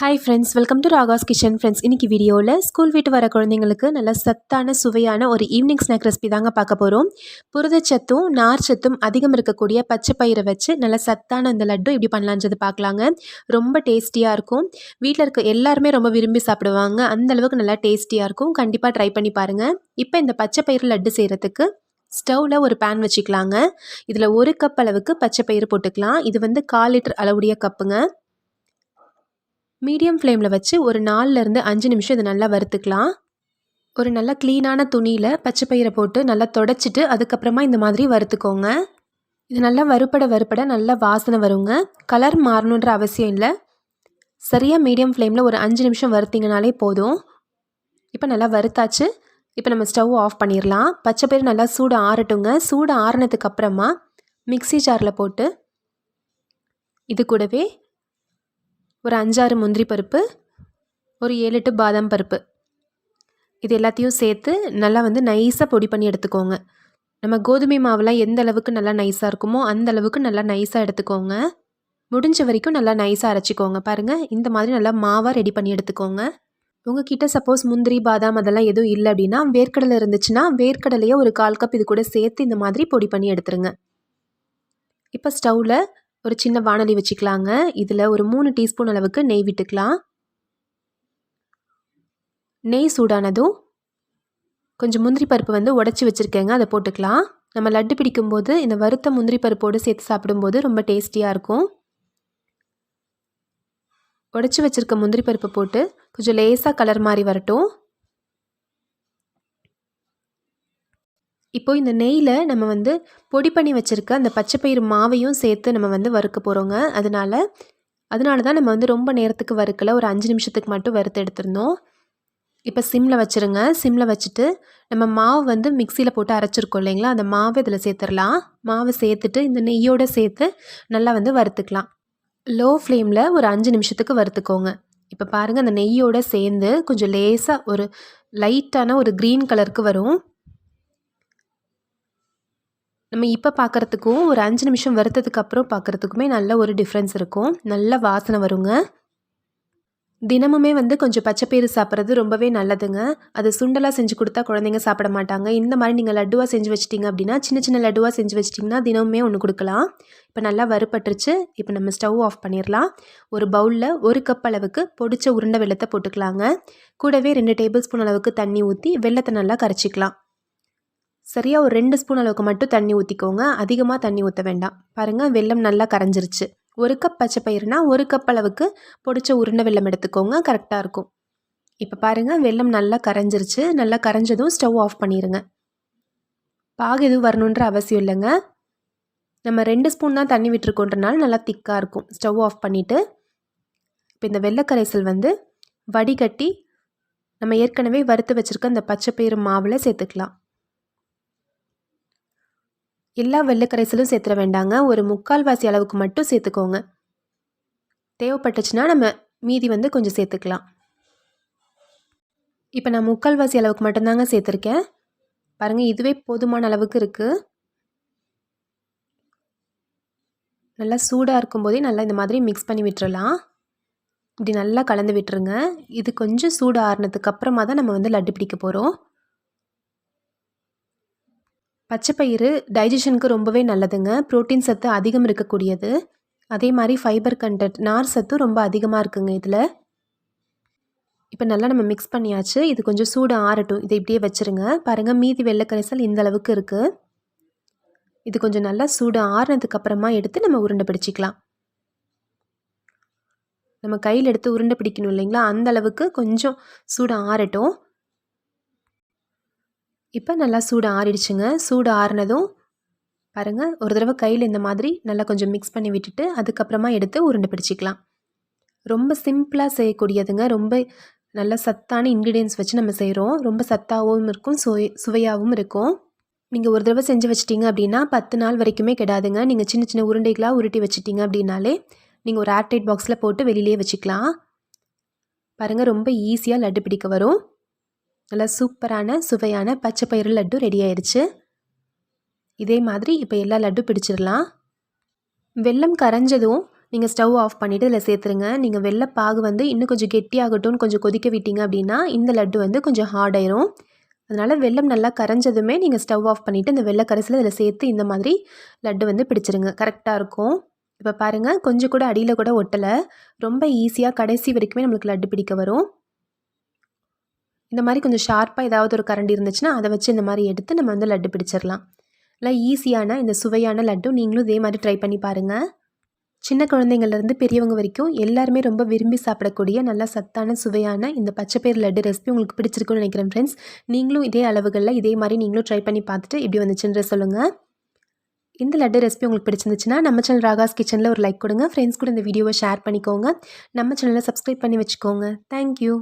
Hi friends welcome to Raga's kitchen friends இன்றைக்கி வீடியோவில் school வீட்டு வர குழந்தைங்களுக்கு நல்ல சத்தான சுவையான ஒரு ஈவினிங் ஸ்நாக் ரெசிபி தாங்க பார்க்க போகிறோம் புரதச்சத்தும் நார்ச்சத்தும் அதிகம் இருக்கக்கூடிய பச்சை பயிரை வச்சு நல்ல சத்தான அந்த லட்டு இப்படி பண்ணலான்றது பார்க்கலாங்க. ரொம்ப டேஸ்டியாக இருக்கும். வீட்டில் இருக்க எல்லாருமே ரொம்ப விரும்பி சாப்பிடுவாங்க. அந்தளவுக்கு நல்லா டேஸ்டியாக இருக்கும். கண்டிப்பாக ட்ரை பண்ணி பாருங்கள் இப்போ இந்த பச்சை பயிறு லட்டு செய்கிறதுக்கு ஸ்டவ்வில் ஒரு பேன் வச்சுக்கலாங்க. இதில் ஒரு கப் அளவுக்கு பச்சை பயிறு போட்டுக்கலாம். இது வந்து கால் லிட்டர் அளவுடைய கப்புங்க மீடியம் ஃப்ளேமில் வச்சு ஒரு நாலுலேருந்து அஞ்சு நிமிஷம் இதை நல்லா வறுத்துக்கலாம். ஒரு நல்ல க்ளீனான துணியில் பச்சை பயிரை போட்டு நல்லா தொடச்சிட்டு அதுக்கப்புறமா இந்த மாதிரி வறுத்துக்கோங்க. இது நல்லா வறுப்பட வறுப்பட நல்லா வாசனை வருங்க. கலர் மாறணுன்ற அவசியம் இல்லை. சரியாக மீடியம் ஃப்ளேமில் ஒரு அஞ்சு நிமிஷம் வறுத்திங்கனாலே போதும். இப்போ நல்லா வறுத்தாச்சு. இப்போ நம்ம ஸ்டவ் ஆஃப் பண்ணிடலாம் பச்சை பயிர் நல்லா சூடு ஆறட்டுங்க. சூடு ஆறினதுக்கு அப்புறமா மிக்சி ஜாரில் போட்டு இது கூடவே ஒரு அஞ்சாறு முந்திரி பருப்பு ஒரு ஏழு எட்டு பாதாம் பருப்பு. இது எல்லாத்தையும் சேர்த்து நல்லா வந்து நைஸாக பொடி பண்ணி எடுத்துக்கோங்க. நம்ம கோதுமை மாவுலாம் எந்த அளவுக்கு நல்லா நைஸாக இருக்குமோ அந்த அளவுக்கு நல்லா நைஸாக எடுத்துக்கோங்க. முடிஞ்ச வரைக்கும் நல்லா நைஸாக அரைச்சிக்கோங்க. பாருங்கள் இந்த மாதிரி நல்லா மாவாக ரெடி பண்ணி எடுத்துக்கோங்க. உங்ககிட்ட சப்போஸ் முந்திரி பாதாம் அதெல்லாம் எதுவும் இல்லை அப்படின்னா வேர்க்கடலை இருந்துச்சுன்னா வேர்க்கடலையே ஒரு கால் கப் இது கூட சேர்த்து இந்த மாதிரி பொடி பண்ணி எடுத்துருங்க. இப்போ ஸ்டவ்வில் ஒரு சின்ன வானொலி வச்சுக்கலாங்க. இதில் ஒரு மூணு டீஸ்பூன் அளவுக்கு நெய் விட்டுக்கலாம். நெய் சூடானதும் கொஞ்சம் முந்திரி பருப்பு வந்து உடச்சி வச்சுருக்கேங்க அதை போட்டுக்கலாம். நம்ம லட்டு பிடிக்கும்போது இந்த வறுத்த முந்திரி பருப்போடு சேர்த்து சாப்பிடும்போது ரொம்ப டேஸ்டியாக இருக்கும். உடச்சி வச்சுருக்க முந்திரி பருப்பு போட்டு கொஞ்சம் லேசாக கலர் மாதிரி வரட்டும். இப்போ இந்த நெய்யில் நம்ம வந்து பொடி பண்ணி வச்சுருக்க அந்த பச்சைப்பயிறு மாவையும் சேர்த்து நம்ம வந்து வறுக்க போகிறோங்க அதனால் அதனால தான் நம்ம வந்து ரொம்ப நேரத்துக்கு வறுக்கலை. ஒரு அஞ்சு நிமிஷத்துக்கு மட்டும் வறுத்து எடுத்திருந்தோம். இப்போ சிம்மில் வச்சுருங்க. சிம்மில் வச்சுட்டு நம்ம மாவு வந்து மிக்சியில் போட்டு அரைச்சிருக்கோம் இல்லைங்களா? அந்த மாவு இதில் சேர்த்துடலாம். மாவை சேர்த்துட்டு இந்த நெய்யோடு சேர்த்து நல்லா வந்து வறுத்துக்கலாம். லோ ஃப்ளேமில் ஒரு அஞ்சு நிமிஷத்துக்கு வறுத்துக்கோங்க. இப்போ பாருங்கள் அந்த நெய்யோடு சேர்ந்து கொஞ்சம் லேசாக ஒரு லைட்டான ஒரு க்ரீன் கலருக்கு வரும். நம்ம இப்போ பார்க்குறதுக்கும் ஒரு அஞ்சு நிமிஷம் வறுத்ததுக்கு அப்புறம் பார்க்குறதுக்குமே நல்ல ஒரு டிஃப்ரென்ஸ் இருக்கும். நல்ல வாசனை வருங்க. தினமுமே வந்து கொஞ்சம் பச்சைப்பயிறு சாப்பிட்றது ரொம்பவே நல்லதுங்க. அது சுண்டலாக செஞ்சு கொடுத்தா குழந்தைங்க சாப்பிட மாட்டாங்க. இந்த மாதிரி நீங்கள் லட்டுவாக செஞ்சு வச்சிட்டிங்க அப்படின்னா சின்ன சின்ன லட்டுவாக செஞ்சு வச்சிட்டிங்கன்னா தினமுமே ஒன்று கொடுக்கலாம். இப்போ நல்லா வறுப்பட்டுருச்சு இப்போ நம்ம ஸ்டவ் ஆஃப் பண்ணிடலாம் ஒரு பவுலில் ஒரு கப் அளவுக்கு பொடிச்ச உருண்டை வெள்ளத்தை போட்டுக்கலாங்க. கூடவே ரெண்டு டேபிள் ஸ்பூன் அளவுக்கு தண்ணி ஊற்றி வெள்ளத்தை நல்லா கரைச்சிக்கலாம். சரியாக ஒரு ரெண்டு ஸ்பூன் அளவுக்கு மட்டும் தண்ணி ஊற்றிக்கோங்க அதிகமாக தண்ணி ஊற்ற வேண்டாம். பாருங்கள் வெள்ளம் நல்லா கரைஞ்சிருச்சு. ஒரு கப் பச்சை பயிர்னா ஒரு கப் அளவுக்கு பொடிச்ச உருண்டை வெள்ளம் எடுத்துக்கோங்க கரெக்டாக இருக்கும். இப்போ பாருங்கள் வெள்ளம் நல்லா கரைஞ்சிருச்சு. நல்லா கரைஞ்சதும் ஸ்டவ் ஆஃப் பண்ணிடுங்க பாகு எதுவும் வரணுன்ற அவசியம் இல்லைங்க. நம்ம ரெண்டு ஸ்பூன் தான் தண்ணி விட்டுருக்கோன்றனால நல்லா திக்காக இருக்கும். ஸ்டவ் ஆஃப் பண்ணிவிட்டு இப்போ இந்த வெள்ளக்கரைசல் வந்து வடிகட்டி நம்ம ஏற்கனவே வறுத்து வச்சுருக்க அந்த பச்சை பயிறு மாவில் சேர்த்துக்கலாம். எல்லா வெள்ளைக்கரைசலும் சேர்த்துட வேண்டாங்க. ஒரு முக்கால்வாசி அளவுக்கு மட்டும் சேர்த்துக்கோங்க. தேவைப்பட்டுச்சுன்னா நம்ம மீதி வந்து கொஞ்சம் சேர்த்துக்கலாம். இப்போ நான் முக்கால்வாசி அளவுக்கு மட்டும்தாங்க சேர்த்துருக்கேன். பாருங்கள் இதுவே போதுமான அளவுக்கு இருக்குது நல்லா சூடாக இருக்கும்போதே நல்லா இந்த மாதிரி மிக்ஸ் பண்ணி விட்டுறலாம். இப்படி நல்லா கலந்து விட்டுருங்க. இது கொஞ்சம் சூடு ஆறுனதுக்கு அப்புறமா தான் நம்ம வந்து லட்டு பிடிக்க போகிறோம் பச்சைப்பயிறு டைஜஷனுக்கு ரொம்பவே நல்லதுங்க. ப்ரோட்டீன் சத்து அதிகம் இருக்கக்கூடியது. அதே மாதிரி ஃபைபர் கண்டென்ட் நார் சத்தும் ரொம்ப அதிகமாக இருக்குங்க இதில். இப்போ நல்லா நம்ம மிக்ஸ் பண்ணியாச்சு. இது கொஞ்சம் சூடு ஆறட்டும். இதை இப்படியே வச்சுருங்க. பாருங்கள் மீதி வெள்ளைக்கரைசல் இந்த அளவுக்கு இருக்குது இது கொஞ்சம் நல்லா சூடு ஆறுனதுக்கப்புறமா எடுத்து நம்ம உருண்டை பிடிச்சிக்கலாம். நம்ம கையில் எடுத்து உருண்டை பிடிக்கணும் இல்லைங்களா? அந்த அளவுக்கு கொஞ்சம் சூடு ஆறட்டும். இப்போ நல்லா சூடு ஆறிடுச்சுங்க. சூடு ஆறினதும் பாருங்கள் ஒரு தடவை கையில் இந்த மாதிரி நல்லா கொஞ்சம் மிக்ஸ் பண்ணி விட்டுட்டு அதுக்கப்புறமா எடுத்து உருண்டை பிடிச்சிக்கலாம். ரொம்ப சிம்பிளாக செய்யக்கூடியதுங்க. ரொம்ப நல்ல சத்தான இன்க்ரீடியன்ஸ் வச்சு நம்ம செய்கிறோம் ரொம்ப சத்தாகவும் இருக்கும் சுவை சுவையாகவும் இருக்கும். நீங்கள் ஒரு தடவை செஞ்சு வச்சிட்டிங்க அப்படின்னா பத்து நாள் வரைக்குமே கிடாதுங்க. நீங்கள் சின்ன சின்ன உருண்டைகளாக உருட்டி வச்சிட்டிங்க அப்படின்னாலே நீங்கள் ஒரு ஏர்டைட் பாக்ஸில் போட்டு வெளியிலே வச்சுக்கலாம். பாருங்கள் ரொம்ப ஈஸியாக லட்டு பிடிக்க வரும். நல்லா சூப்பரான சுவையான பச்சை பயிறு லட்டு ரெடி ஆயிடுச்சு இதே மாதிரி இப்போ எல்லா லட்டும் பிடிச்சிடலாம். வெள்ளம் கரைஞ்சதும் நீங்கள் ஸ்டவ் ஆஃப் பண்ணிவிட்டு இதில் சேர்த்துருங்க. நீங்கள் வெள்ளை பாகு வந்து இன்னும் கொஞ்சம் கெட்டியாகட்டும்னு கொஞ்சம் கொதிக்க விட்டீங்க அப்படின்னா இந்த லட்டு வந்து கொஞ்சம் ஹார்ட் ஆயிரும். அதனால் வெள்ளம் நல்லா கரைஞ்சதுமே நீங்கள் ஸ்டவ் ஆஃப் பண்ணிவிட்டு இந்த வெள்ளை கரைசலை இதில் சேர்த்து இந்த மாதிரி லட்டு வந்து பிடிச்சிருங்க. கரெக்டாக இருக்கும். இப்போ பாருங்கள் கொஞ்சம் கூட அடியில் கூட ஒட்டலை. ரொம்ப ஈஸியாக கடைசி வரைக்குமே நம்மளுக்கு லட்டு பிடிக்க வரும். இந்த மாதிரி கொஞ்சம் ஷார்ப்பாக ஏதாவது ஒரு கரண்டி இருந்துச்சுன்னா அதை வச்சு இந்த மாதிரி எடுத்து நம்ம வந்து லட்டு பிடிச்சிடலாம். இல்லை ஈஸியான இந்த சுவையான லட்டு நீங்களும் இதே மாதிரி ட்ரை பண்ணி பாருங்கள் சின்ன குழந்தைங்கள்லேருந்து பெரியவங்க வரைக்கும் எல்லாருமே ரொம்ப விரும்பி சாப்பிடக்கூடிய நல்ல சத்தான சுவையான இந்த பச்சைப்பயிர் லட்டு ரெசிபி உங்களுக்கு பிடிச்சிருக்குன்னு நினைக்கிறேன் ஃப்ரெண்ட்ஸ் நீங்களும் இதே அளவுகளில் இதே மாதிரி நீங்களும் ட்ரை பண்ணி பார்த்துட்டு எப்படி வந்துச்சுன்ற சொல்லுங்கள் இந்த லட்டு ரெசிபி உங்களுக்கு பிடிச்சிருந்துச்சுன்னா நம்ம சேனல் ராகாஸ் கிச்சனில் ஒரு லைக் கொடுங்க. ஃப்ரெண்ட்ஸ் கூட இந்த வீடியோவை ஷேர் பண்ணிக்கோங்க. நம்ம சேனலை சப்ஸ்கிரைப் பண்ணி வச்சுக்கோங்க. தேங்க்யூ